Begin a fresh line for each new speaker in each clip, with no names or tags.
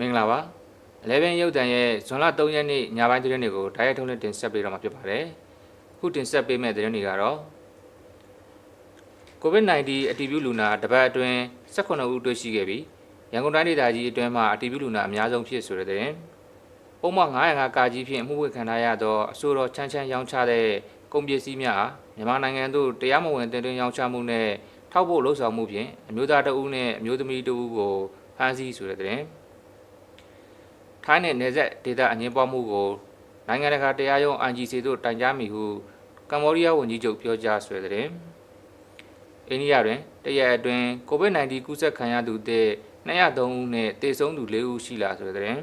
မင်္ဂလာပါ11ရုပ်တံရဲ့ဇွန်လ3ရက်နေ့ညပိုင်းသတင်းတွေကိုဓာတ်ရိုက်ထုတ်လွှင့်တင်ဆက်ပေးတော့မှာဖြစ်ပါတယ်ခုတင်ဆက်ပေးမယ့်သတင်းတွေကတော့ COVID-19 အတည်ပြုလူနာတစ်ပတ်အတွင်း18ဦးတွေ့ရှိခဲ့ပြီးရန်ကုန်တိုင်းဒေသကြီးအတွင်းမှာအတည်ပြုလူနာအများဆုံးဖြစ်ဆိုတဲ့သတင်းပုံမှန်905ကာကြီးဖြင့်အမှုဝေခံထားရသောအဆိုတော်ချမ်းချမ်းရောင်းချတဲ့ကုန်ပစ္စည်းများမြန်မာနိုင်ငံသို့တရားမဝင်တင်သွင်းရောင်းချမှုနဲ့ထောက်ပို့လှုပ်ဆောင်မှုဖြင့်အမျိုးသားတဦးနဲ့အမျိုးသမီးတဦးကိုဖမ်းဆီးဆိုတဲ့သတင်း ထိုင်းနဲ့နယ်စပ်ဒေသအငင်းပွားမှုကိုနိုင်ငံတကာတရားရုံး ICC သို့တိုင်ကြားမိဟုကမ္ဘောဒီးယားဝန်ကြီးချုပ်ပြောကြားဆွဲတဲ့အိန္ဒိယတွင်တရက်အတွင်း COVID-19 ကူးစက်ခံရသူတဲ့203ဦးနဲ့သေဆုံးသူ4ဦးရှိလာဆိုတဲ့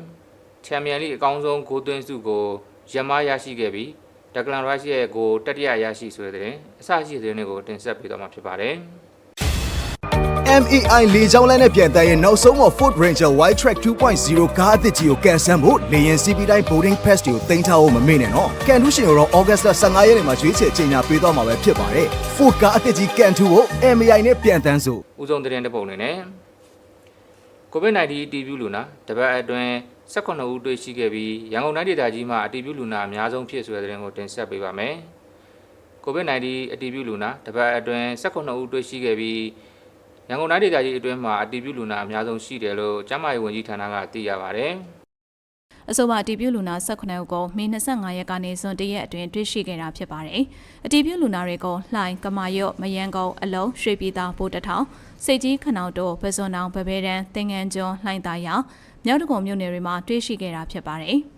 ချန်ပီယံလိအကောင်းဆုံးဂိုးသွင်းစုကိုရမရရှိခဲ့ပြီးဒကလန်ရုရှ်ရဲ့ကိုတတိယရရှိဆိုတဲ့အစရှိတဲ့တဲ့ကိုတင်ဆက်ပေးတော့မှာဖြစ်ပါတယ်
MAI လေကြောင်းလိုင်းနဲ့ပြန်တန်းရဲ့နောက်ဆုံးမှာ Ford Ranger Wide Track 2.0ကားအသစ်ကြီးကိုကန်ဆယ်ဖို့လေယာဉ် CP တိုင်း boarding pass တွေကိုတင်ထားဖို့မမေ့နဲ့နော်ကန်ထူးရှင်ရော August 15ရက်နေ့မှာရွေးချယ်ကြေညာပေးသွားမှာပဲဖြစ်ပါတယ် Ford ကားအသစ်ကြီးကန်ထူဖို့ MAI နဲ့ပြန်တန်းစို့
ဦးဆုံးသတင်းတစ်ပုဒ်အနေနဲ့ COVID-19 အတည်ပြုလူနာတပတ်အတွင်း18ဦးတွေ့ရှိခဲ့ပြီးရန်ကုန်တိုင်းဒေသကြီးမှာအတည်ပြုလူနာအများဆုံးဖြစ်ဆိုတဲ့သတင်းကိုတင်ဆက်ပေးပါမယ်။ COVID-19 အတည်ပြုလူနာတပတ်အတွင်း18ဦးတွေ့ရှိခဲ့ပြီး ရန်ကုန်တိုင်းဒေသကြီးအတွင်းမှာအတည်ပြုလူနာအများဆုံးရှိတယ်လို့ကျန်းမာရေးဝန်ကြီးဌာနကသိရပါဗျ။
အဆိုပါအတည်ပြုလူနာ18ဦးကိုမေ25ရက်ကနေဇွန်1ရက်အတွင်းတွေ့ရှိခဲ့တာဖြစ်ပါတယ်။အတည်ပြုလူနာတွေကိုလှိုင်ကမာရွတ်မယန်းကုန်းအလုံးရွှေပြည်သာပိုးတထောင်စိတ်ကြီးခနောင်တို့ပဇွန်တောင်ဗဘဲတန်းတင်ငန်းကျွန်းလှိုင်သာယာမြောက်တကုံမြို့နယ်တွေမှာတွေ့ရှိခဲ့တာဖြစ်ပါတယ်။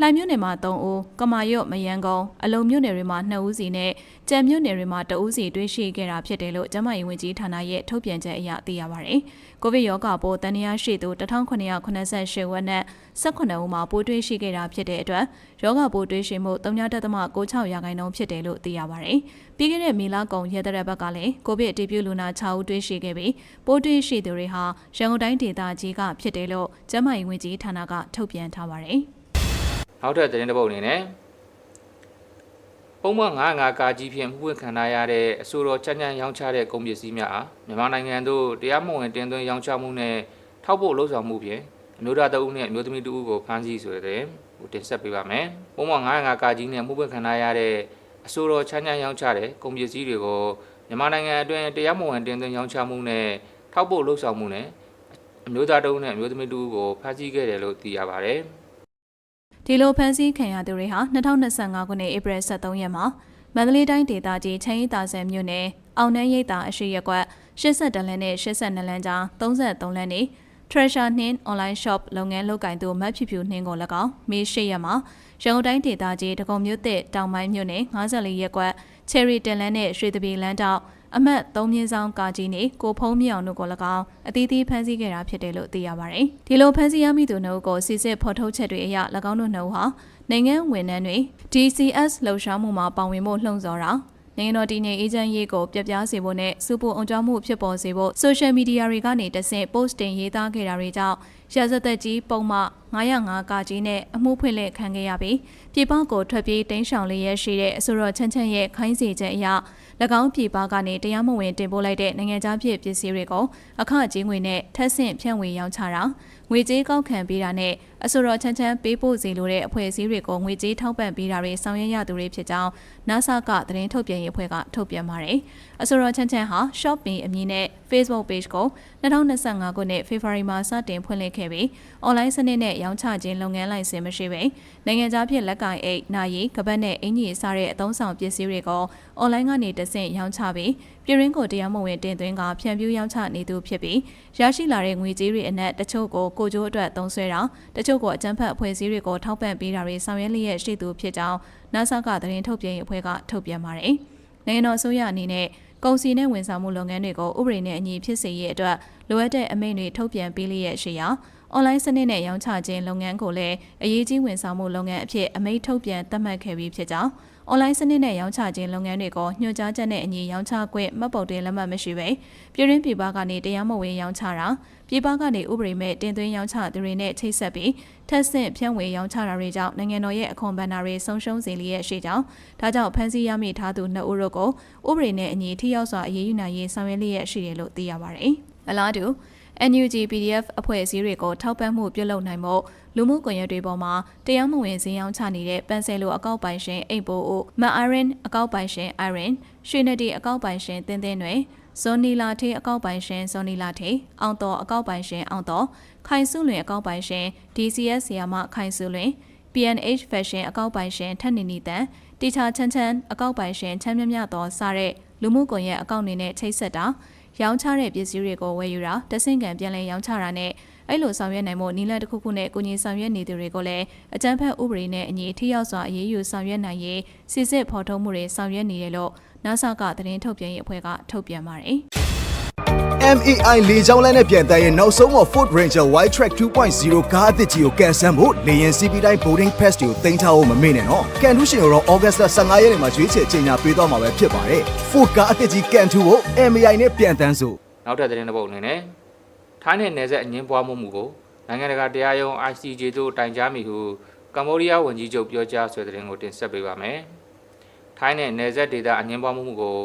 လှိုင်မြို့နယ်မှာ3ဦးကမာရွတ်မယန်းကုန်းအလုံးမြို့နယ်တွေမှာ2ဦးစီနဲ့ကြံမြို့နယ်တွေမှာ2ဦးစီတွေ့ရှိခဲ့တာဖြစ်တယ်လို့ကျန်းမာရေးဝန်ကြီးဌာနရဲ့ထုတ်ပြန်ချက်အရသိရပါတယ်။ကိုဗစ်ရောဂါပိုးတန်ရာရှိသူ1988ဝက်နဲ့18ဦးမှာပိုးတွေ့ရှိခဲ့တာဖြစ်တဲ့အတွက်ရောဂါပိုးတွေ့ရှိမှု3.96ရာခိုင်နှုန်းဖြစ်တယ်လို့သိရပါတယ်။ပြီးခဲ့တဲ့မေလကုန်ရက်တရက်ဘက်ကလည်းကိုဗစ်အတည်ပြုလူနာ6ဦးတွေ့ရှိခဲ့ပြီးပိုးတွေ့ရှိသူတွေဟာရန်ကုန်တိုင်းဒေသကြီးကဖြစ်တယ်လို့ကျန်းမာရေးဝန်ကြီးဌာနကထုတ်ပြန်ထားပါတယ်။
နောက်ထပ်သတင်းတစ်ပုဒ်အနေနဲ့ပုံမှန်95ကာကြီးဖြင့်မှုဝင်ခံထားရတဲ့အဆိုတော်ချမ်းချမ်းရောင်းချတဲ့ကုန်ပစ္စည်းများအားမြန်မာနိုင်ငံသို့တရားမဝင်တင်သွင်းရောင်းချမှုနဲ့ထောက်ပို့လှုပ်ဆောင်မှုဖြင့်အမျိုးသားတဦးနဲ့အမျိုးသမီးတဦးကိုဖမ်းဆီးဆိုတဲ့ဟိုတင်ဆက်ပေးပါမယ်။ပုံမှန်95ကာကြီးနဲ့မှုဝင်ခံထားရတဲ့အဆိုတော်ချမ်းချမ်းရောင်းချတဲ့ကုန်ပစ္စည်းတွေကိုမြန်မာနိုင်ငံအတွင်းတရားမဝင်တင်သွင်းရောင်းချမှုနဲ့ထောက်ပို့လှုပ်ဆောင်မှုနဲ့အမျိုးသားတဦးနဲ့အမျိုးသမီးတဦးကိုဖမ်းဆီးခဲ့တယ်လို့သိရပါတယ်။
ဒီလိုဖမ်းဆီးခံရသူတွေဟာ2025ခုနှစ်ဧပြီ23ရက်မှာမန္တလေးတိုင်းဒေသကြီးချင်းရီတာဆယ်မြို့နယ်အောင်နှန်းရိပ်သာအရှိရက်ကွက်82လမ်းနဲ့82လမ်းကြား33လမ်းနေ Treasure နှင်း online shop လုပ်ငန်းလုပ်ကင်သူမတ်ဖြူဖြူနှင်းကို၎င်းမေ8ရက်မှာရန်ကုန်တိုင်းဒေသကြီးဒဂုံမြို့သစ်တောင်ပိုင်းမြို့နယ်54ရက်ကွက် Cherry တင်လန်းနဲ့ရွှေတပီလမ်းတောက် အမတ်၃မြင်းဆောင်ကာကြီးနေကိုဖုံးမြောင်တို့ကို၎င်းအသီးသီးဖမ်းဆီးခဲ့တာဖြစ်တယ်လို့သိရပါတယ်။ဒီလိုဖမ်းဆီးရမိသူနှုတ်ကိုစစ်စစ်ဖော်ထုတ်ချက်တွေအရ၎င်းတို့နှုတ်ဟာနိုင်ငံဝန်ထမ်းတွေ DCS လှုပ်ရှားမှုမှာပါဝင်ဖို့လှုံ့ဆော်တာနိုင်ငံတော်တည်ငြိမ်အေဂျင့်ရေးကိုပြပြစေဖို့နဲ့စူပူအောင်ကြောင်းမှုဖြစ်ပေါ်စေဖို့ဆိုရှယ်မီဒီယာတွေကနေတဆင့် post တင်ရေးသားခဲ့တာတွေကြောင့်ရာဇသက်ကြီးပုံမှ905ကကြီးနဲ့အမှုဖွင့်လှစ်ခံခဲ့ရပြီးပြည်ပကိုထွက်ပြေးတိမ်းရှောင်လျက်ရှိတဲ့အဆိုတော်ချမ်းချမ်းရဲ့ခိုင်းစေချက်အရ၎င်းပြည်ပကနေတရားမဝင်တင်ပို့လိုက်တဲ့နိုင်ငံခြားဖြစ်ပစ္စည်းတွေကိုအခကြေးငွေနဲ့ထပ်ဆင့်ဖြန့်ဝေရောင်းချတာငွေကြေးကောက်ခံပေးတာနဲ့အဆိုတော်ချမ်းချမ်းပေးပို့စီလိုတဲ့အဖွဲ့အစည်းတွေကိုငွေကြေးထောက်ပံ့ပေးတာတွေဆောင်ရွက်ရသူတွေဖြစ်ကြောင်း NASA ကသတင်းထုတ်ပြန်ရေးအဖွဲ့ကထုတ်ပြန်ပါတယ်။ အဆိုတော်ချမ်းချမ်းဟာ Shopping အမည်နဲ့ Facebook page ကို2025ခုနှစ် February မှာစတင်ဖွင့်လှစ်ခဲ့ပြီး online စနစ်နဲ့ရောင်းချခြင်းလုပ်ငန်းလိုင်စင်မရှိဘဲနိုင်ငံခြားဖြစ်လက်ကင်အိတ်၊နာရီ၊ကပတ်နဲ့အင်ကြီးစားတဲ့အသုံးဆောင်ပစ္စည်းတွေကို online ကနေတဆင့်ရောင်းချပြီးပြည်ရင်းကိုတရားမဝင်တင်သွင်းကဖြန့်ဖြူးရောင်းချနေသူဖြစ်ပြီးရရှိလာတဲ့ငွေကြေးတွေအနက်တချို့ကိုကိုကျိုးအတွက်သုံးစွဲတာတချို့ကိုအကြမ်းဖက်အဖွဲ့အစည်းတွေကိုထောက်ပံ့ပေးတာတွေဆောင်ရွက်လျက်ရှိသူဖြစ်ကြောင်း NASA ကသတင်းထုတ်ပြန်ရေးအဖွဲ့ကထုတ်ပြန်ပါတယ်။နိုင်ငံတော်အစိုးရအနေနဲ့ ကုန်စည်နဲ့ဝန်ဆောင်မှုလုပ်ငန်းတွေကိုဥပဒေနဲ့အညီဖြစ်စေရေးအတွက်လိုအပ်တဲ့အမိန့်တွေထုတ်ပြန်ပေးလျက်ရှိရာအွန်လိုင်းစနစ်နဲ့ရောင်းချခြင်းလုပ်ငန်းကိုလည်းအရေးကြီးဝန်ဆောင်မှုလုပ်ငန်းအဖြစ်အမိန့်ထုတ်ပြန်သတ်မှတ်ခဲ့ပြီးဖြစ်ကြောင်း အွန်လိုင်းစနစ်နဲ့ရောင်းချခြင်းလုပ်ငန်းတွေကိုညွှန်ကြားချက်နဲ့အညီရောင်းချခွင့်မှတ်ပုံတင်လက်မှတ်မရှိဘဲပြည်ရင်းပြည်ပကနေတရားမဝင်ရောင်းချတာပြည်ပကနေဥပဒေမဲ့တင်သွင်းရောင်းချသူတွေနဲ့ချိတ်ဆက်ပြီးထက်ဆင့်ဖြန့်ဝေရောင်းချတာတွေကြောင့်နိုင်ငံတော်ရဲ့အခွန်ဘဏ္ဍာတွေဆုံးရှုံးစေလျက်ရှိကြောင်းဒါကြောင့်ဖမ်းဆီးရမိထားသူနှစ်ဦးတို့ကိုဥပဒေနဲ့အညီထိရောက်စွာအရေးယူနိုင်ရေးဆောင်ရွက်လျက်ရှိတယ်လို့သိရပါတယ်။အလားတူ NUG PDF အဖွဲ့အစည်းတွေကိုထောက်ပံ့မှုပြုလုပ်နိုင်မှုလူမှုကွန်ရက်တွေပေါ်မှာတရားမဝင်ဈေးရောင်းချနေတဲ့ပန်ဆယ်လိုအကောက်ပိုင်ရှင်အိတ်ပိုအိုမန်အိုင်ရန်အကောက်ပိုင်ရှင်အိုင်ရင်ရွှေနဒီအကောက်ပိုင်ရှင်တင်းတင်းတွေဇွန်နီလာထေးအကောက်ပိုင်ရှင်ဇွန်နီလာထေးအောင်တော်အကောက်ပိုင်ရှင်အောင်တော်ခိုင်စုလွင်အကောက်ပိုင်ရှင် DCS ဆီယာမခိုင်စုလွင် PNH Fashion အကောက်ပိုင်ရှင်ထက်နေနီတန်တီချာချန်းချန်းအကောက်ပိုင်ရှင်ချမ်းမြမြတော်စတဲ့လူမှုကွန်ရက်အကောင့်တွေနဲ့ချိတ်ဆက်တာ ရောင်းချတဲ့ပစ္စည်းတွေကိုဝယ်ယူတာတဆင့်ကံပြန်လည်ရောင်းချတာနဲ့အဲ့လိုဆောင်ရွက်နိုင်မှုနီလန်တစ်ခုခုနဲ့ကိုကြီးဆောင်ရွက်နေသူတွေကိုလည်းအကြမ်းဖက်ဥပဒေနဲ့အညီထိရောက်စွာအရေးယူဆောင်ရွက်နိုင်ရေးစစ်စစ်ဖော်ထုတ်မှုတွေဆောင်ရွက်နေတယ်လို့ NASA ကသတင်းထုတ်ပြန်ရေးအဖွဲ့ကထုတ်ပြန်ပါတယ်
MAI လေကြောင်းလိုင်းနဲ့ပြန်တန်းရဲ့နောက်ဆုံးမှာ Ford Ranger Wide Track 2.0ကားအသစ်ကြီးကိုကန်ဆယ်ဖို့လေယာဉ် CP တိုင်း boarding pass တွေကိုတင်ထားဖို့မမေ့နဲ့နော်။ကန်ထူးရှင်ရော August 15ရက်နေ့မှာရွေးချယ်ကြေညာပေးသွားမှာပဲဖြစ်ပါတယ်။ Ford ကားအသစ်ကြီးကန်ထူးဖို့ MAI နဲ့ပြန်တန်းစို့
နောက်ထပ်သတင်းတစ်ပုဒ်အနေနဲ့ထိုင်းနဲ့နယ်စပ်အငင်းပွားမှုမှုကိုနိုင်ငံတကာတရားရုံး ICJ တို့တိုင်ကြားမိဟုကမ္ဘောဒီးယားဝန်ကြီးချုပ်ပြောကြားဆွေသတင်းကိုတင်ဆက်ပေးပါမယ်။ထိုင်းနဲ့နယ်စပ်ဒေသအငင်းပွားမှုမှုကို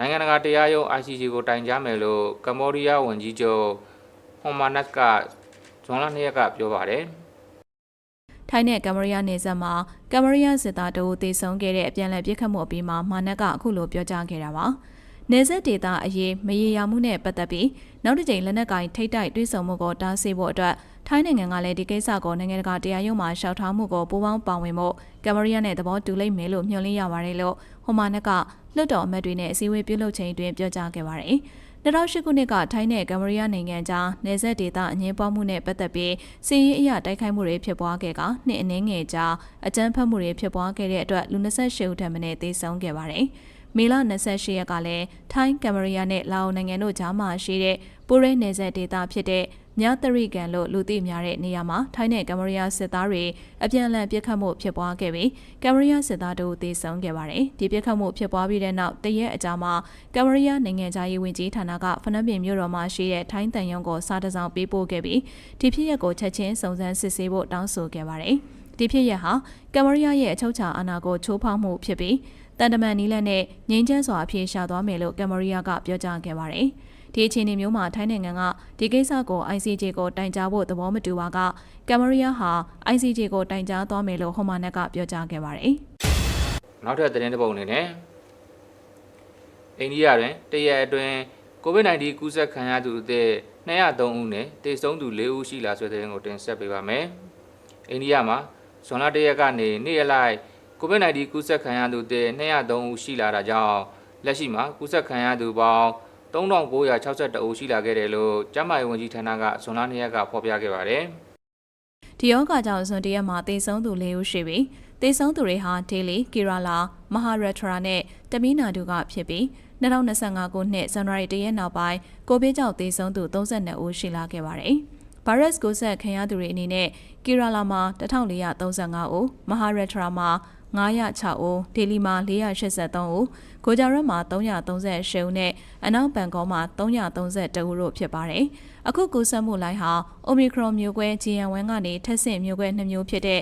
နိုင်ငံတကာတရားရုံး ICJ ကိုတိုင်ကြားမယ်လို့ကမ္ဘောဒီးယားဝန်ကြီးချုပ်ဟွန်မာနတ်ကဇွန်လ2ရက်ကပြောပါတယ်။
ထိုင်းနဲ့ကမ္ဘောဒီးယားနယ်စပ်မှာကမ္ဘောဒီးယားစစ်သားတို့တေဆုံးခဲ့တဲ့အပြန်အလှန်ပြစ်ခတ်မှုအပြီးမှာမာနက်ကအခုလိုပြောကြားခဲ့တာပါ။နယ်စပ်ဒေသအရေးမရေရာမှုနဲ့ပတ်သက်ပြီးနောက်တစ်ကြိမ်လက်နက်ကင်ထိတ်တိုက်တွဲဆုံမှုကိုတားဆီးဖို့အတွက်ထိုင်းနိုင်ငံကလည်းဒီကိစ္စကိုနိုင်ငံတကာတရားရုံးမှာရှောက်ထားမှုကိုပူးပေါင်းပါဝင်ဖို့ကမ္ဘောဒီးယားနဲ့သဘောတူလိမ့်မယ်လို့မျှော်လင့်ရပါတယ်လို့ဟိုမာနက်က လွှတ်တော်အမတ်တွေနဲ့အစည်းအဝေးပြုလုပ်ချိန်တွင်ပြောကြားခဲ့ပါတယ်။2008ခုနှစ်ကထိုင်းနဲ့ကမ္ဘောဒီးယားနိုင်ငံကြားနယ်စပ်ဒေသအငင်းပွားမှုနဲ့ပတ်သက်ပြီးစီးရီးအရာတိုက်ခိုက်မှုတွေဖြစ်ပွားခဲ့ကနှစ်အနည်းငယ်ကြာအကြမ်းဖက်မှုတွေဖြစ်ပွားခဲ့တဲ့အတွက်လူ28ဦးထပ်မံသေဆုံးခဲ့ပါတယ်။မေလ28ရက်ကလည်းထိုင်းကမ္ဘောဒီးယားနဲ့လာအိုနိုင်ငံတို့ကြားမှာရှိတဲ့ပူရဲနယ်စပ်ဒေသဖြစ်တဲ့ မြသရိကန်လို့လူသိများတဲ့နေရာမှာထိုင်းနဲ့ကမ္ဘောဒီးယားစစ်သားတွေအပြန်အလှန်ပစ်ခတ်မှုဖြစ်ပွားခဲ့ပြီးကမ္ဘောဒီးယားစစ်သားတို့သေဆုံးခဲ့ပါတယ်။ဒီပစ်ခတ်မှုဖြစ်ပွားပြီးတဲ့နောက်တရက်အကြာမှာကမ္ဘောဒီးယားနိုင်ငံသားရေးဝန်ကြီးဌာနကဖနက်ပင်မြို့တော်မှာရှိတဲ့ထိုင်းတန်ယုံကိုစားတစောင်းပေးပို့ခဲ့ပြီးဒီဖြစ်ရပ်ကိုချက်ချင်းစုံစမ်းစစ်ဆေးဖို့တောင်းဆိုခဲ့ပါတယ်။ဒီဖြစ်ရပ်ဟာကမ္ဘောဒီးယားရဲ့အချုပ်အခြာအာဏာကိုချိုးဖောက်မှုဖြစ်ပြီးတန်တမန်နီးလက်နဲ့ငြိမ်းချမ်းစွာအပြေရှာသွားမယ်လို့ကမ္ဘောဒီးယားကပြောကြားခဲ့ပါတယ်။ ဒီအခြေအနေမျိုးမှာထိုင်းနိုင်ငံကဒီကိစ္စကို ICJ ကိုတိုင်ကြားဖို့သဘောမတူပါကကမ်မရီးယားဟာ ICJ ကိုတိုင်ကြားသွားမယ်လို့ဟိုမာနက်ကပြောကြားခဲ့ပါတယ်။
နောက်ထပ်သတင်းတစ်ပုဒ်အနေနဲ့အိန္ဒိယတွင်တရက်အတွင်း COVID-19 ကူးစက်ခံရသူအသစ်203ဦးနဲ့သေဆုံးသူ4ဦးရှိလာဆိုတဲ့သတင်းကိုတင်ဆက်ပေးပါမယ်။အိန္ဒိယမှာဇွန်လ1ရက်ကနေနေ့ရက်လိုက် COVID-19 ကူးစက်ခံရသူအသစ်203ဦးရှိလာတာကြောင့်လက်ရှိမှာကူးစက်ခံရသူပေါင်း 3962ဦးရှိလာခဲ့တယ်လို့ကျန်းမာရေးဝန်ကြီးဌာနကဇွန်လ2ရက်ကဖော်ပြခဲ့ပါတယ်။
ဒီယောဂကြောင့်ဇွန်တရက်မှာသေဆုံးသူ၄ဦးရှိပြီးသေဆုံးသူတွေဟာဒေလီ၊ကီရာလာ၊မဟာရထရာနဲ့တမီးနာဒူကဖြစ်ပြီး2025ခုနှစ်ဇန်နဝါရီ၁ရက်နောက်ပိုင်းကိုဗစ်ကြောင့်သေဆုံးသူ32ဦးရှိလာခဲ့ပါတယ်။ဗိုင်းရပ်စ်ကိုဆက်ခံရသူတွေအနေနဲ့ကီရာလာမှာ1435ဦး၊မဟာရထရာမှာ 906ဦးဒေလီမှာ483ဦးဂိုဂျာရက်မှာ338ဦးနဲ့အနောက်ဘန်ကောမှာ332ဦးတို့ဖြစ်ပါတယ်။အခုကူးစက်မှုလိုင်းဟာ Omicron မျိုးကွဲ GN1 ကနေထက်ဆင့်မျိုးကွဲ2မျိုးဖြစ်တဲ့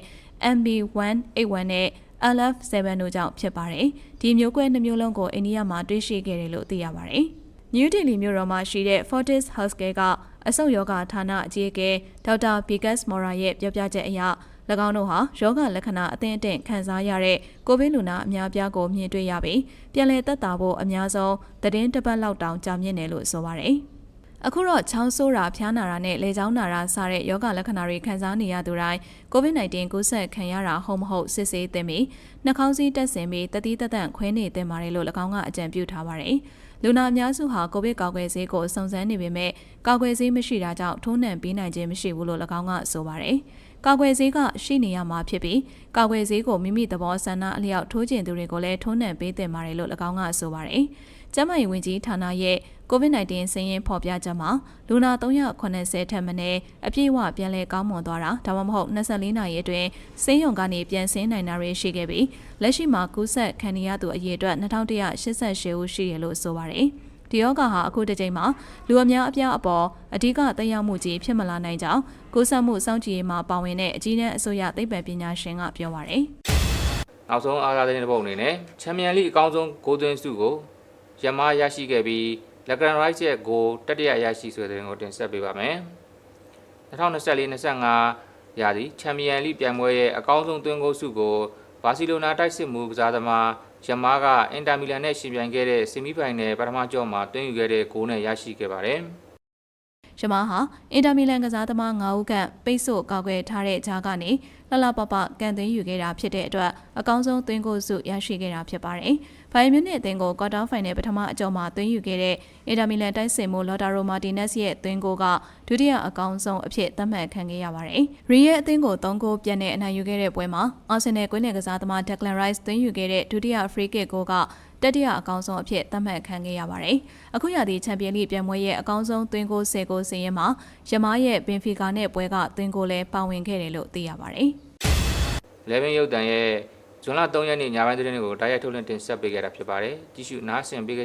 MB181 နဲ့ LF7 တို့ကြောင့်ဖြစ်ပါတယ်။ဒီမျိုးကွဲ2မျိုးလုံးကိုအိန္ဒိယမှာတွေ့ရှိခဲ့တယ်လို့သိရပါတယ်။ New Delhi မြို့တော်မှာရှိတဲ့ Fortis Healthcare ကအဆုတ်ယောဂဌာနအကြီးအကဲဒေါက်တာဘီကတ်မော်ရာရဲ့ပြောပြချက်အရ၎ င်းတို့ဟာယောဂလက္ခဏာအသင့်အတင့်ခံစားရတဲ့ကိုဗစ်လူနာအများပြားကိုမြင်တွေ့ရပြီးပြန်လည်သက်သာဖို့အများဆုံးသတင်းတစ်ပတ်လောက်တောင်ကြာမြင့်တယ်လို့ဆိုပါတယ်။အခုတော့ချောင်းဆိုးတာဖျားနာတာနဲ့လေချောင်းနာတာစတဲ့ယောဂလက္ခဏာတွေခံစားနေရသူတိုင်း COVID-19 ကူးစက်ခံရတာဟုတ်မဟုတ်စစ်ဆေးသင့်ပြီးနှာခေါင်းစည်းတက်ဆင်ပြီးတတိတသန့်ခွဲနေသင့်ပါတယ်လို့၎င်းကအကြံပြုထားပါတယ်။လူနာအများစုဟာကိုဗစ်ကာကွယ်ဆေးကိုစုံစမ်းနေပေမဲ့ကာကွယ်ဆေးမရှိတာကြောင့်ထိုးနှံပေးနိုင်ခြင်းမရှိဘူးလို့၎င်းကဆိုပါတယ်။ ကာကွယ်ဆေးကရှိနေရမှာဖြစ်ပြီးကာကွယ်ဆေးကိုမိမိသဘောဆန္ဒအလျောက်ထိုးကျင်သူတွေကိုလည်းထိုးနှံပေးသင့်ပါတယ်လို့၎င်းကဆိုပါတယ်။ကျန်းမာရေးဝန်ကြီးဌာနရဲ့ COVID-19 စည်ရင်းဖော်ပြချက်မှာလူနာ380ထက်မနည်းအပြည့်အဝပြန်လည်ကောင်းမွန်သွားတာဒါမှမဟုတ်24နာရီအတွင်းဆေးရုံကနေပြန်ဆင်းနိုင်တာတွေရှိခဲ့ပြီးလက်ရှိမှာကူးစက်ခံရသူအရေအတွက်2188ဦးရှိတယ်လို့ဆိုပါတယ်။ ဒီယောဂဟာအခုတစ်ချိန်မှာလူအများအပြားအပေါ်အဓိကသက်ရောက်မှုကြီးဖြစ်မလာနိုင်ကြောင်းကိုးဆက်မှုစောင့်ကြည့်ရေးမှာပါဝင်တဲ့အကြီးအကဲအစိုးရသိပ္ပံပညာရှင်ကပြောပါရယ်
နောက်ဆုံးအားသာတဲ့တစ်ပုတ်အနေနဲ့ချန်ပီယံလိအကောင်းဆုံးဂိုးသွင်းစုကိုရမရရှိခဲ့ပြီးလက်ဂရန်ရိုက်ရဲ့ဂိုတတိယရရှိဆိုတဲ့တဲ့ကိုတင်ဆက်ပေးပါမယ်2024-25ရာသီချန်ပီယံလိပြိုင်ပွဲရဲ့အကောင်းဆုံးသွင်းဂိုးစုကိုဘာစီလိုနာတိုက်စစ်မှုကစားသမား ယမားကအင်တာမီလန်နဲ့ရှင်ပြိုင်ခဲ့တဲ့ဆီမီဖိုင်နယ်ပထမကြော့မှာသွင်းယူခဲ့တဲ့ဂိုးနဲ့ရရှိခဲ့ပါတယ်။
ရမားဟာအင်တာမီလန်ကစားသမား9ဦးခန့်ပိတ်ဆို့ကောက်ွယ်ထားတဲ့ဂျာကနေလှလှပပကန်သွင်းယူခဲ့တာဖြစ်တဲ့အတွက်အကောင်းဆုံးသွင်းကိုစုရရှိခဲ့တာဖြစ်ပါတယ်။ ဘိုင်မြူနစ်အသင်းကိုကွာတာဖိုင်နယ်ပထမအကြောမှာသွင်းယူခဲ့တဲ့အင်တာမီလန်တိုက်စစ်မှုလော်တာရိုမာတီနက်စ်ရဲ့သွင်းကိုကဒုတိယအကောင်းဆုံးအဖြစ်သတ်မှတ်ခံခဲ့ရပါတယ်။ရီရဲ့အသင်းကို3ဂိုးပြတ်နဲ့အနိုင်ယူခဲ့တဲ့ပွဲမှာအာဆင်နယ်ကွင်းနယ်ကစားသမားဒက်လန်ရိုက်စ်သွင်းယူခဲ့တဲ့ဒုတိယဖရီကစ်ကိုကတတိယအကောင်းဆုံးအဖြစ်သတ်မှတ်ခံခဲ့ရပါတယ်။အခုရသည့်ချန်ပီယံလိပြိုင်ပွဲရဲ့အကောင်းဆုံးသွင်းကို10ကိုစင်ရင်မှာယမားရဲ့ဘင်ဖီကာနဲ့ပွဲကသွင်းကိုလည်းပါဝင်ခဲ့တယ်လို့သိရပါတယ်။
11ရုပ်တံရဲ့ ဇွန်လ3ရက်နေ့ညပိုင်းသတင်းတွေကိုတိုက်ရိုက်ထုတ်လွှင့်တင်ဆက်ပေးခဲ့တာဖြစ်ပါတယ်။ကြည့်ရှုနားဆင်ပေး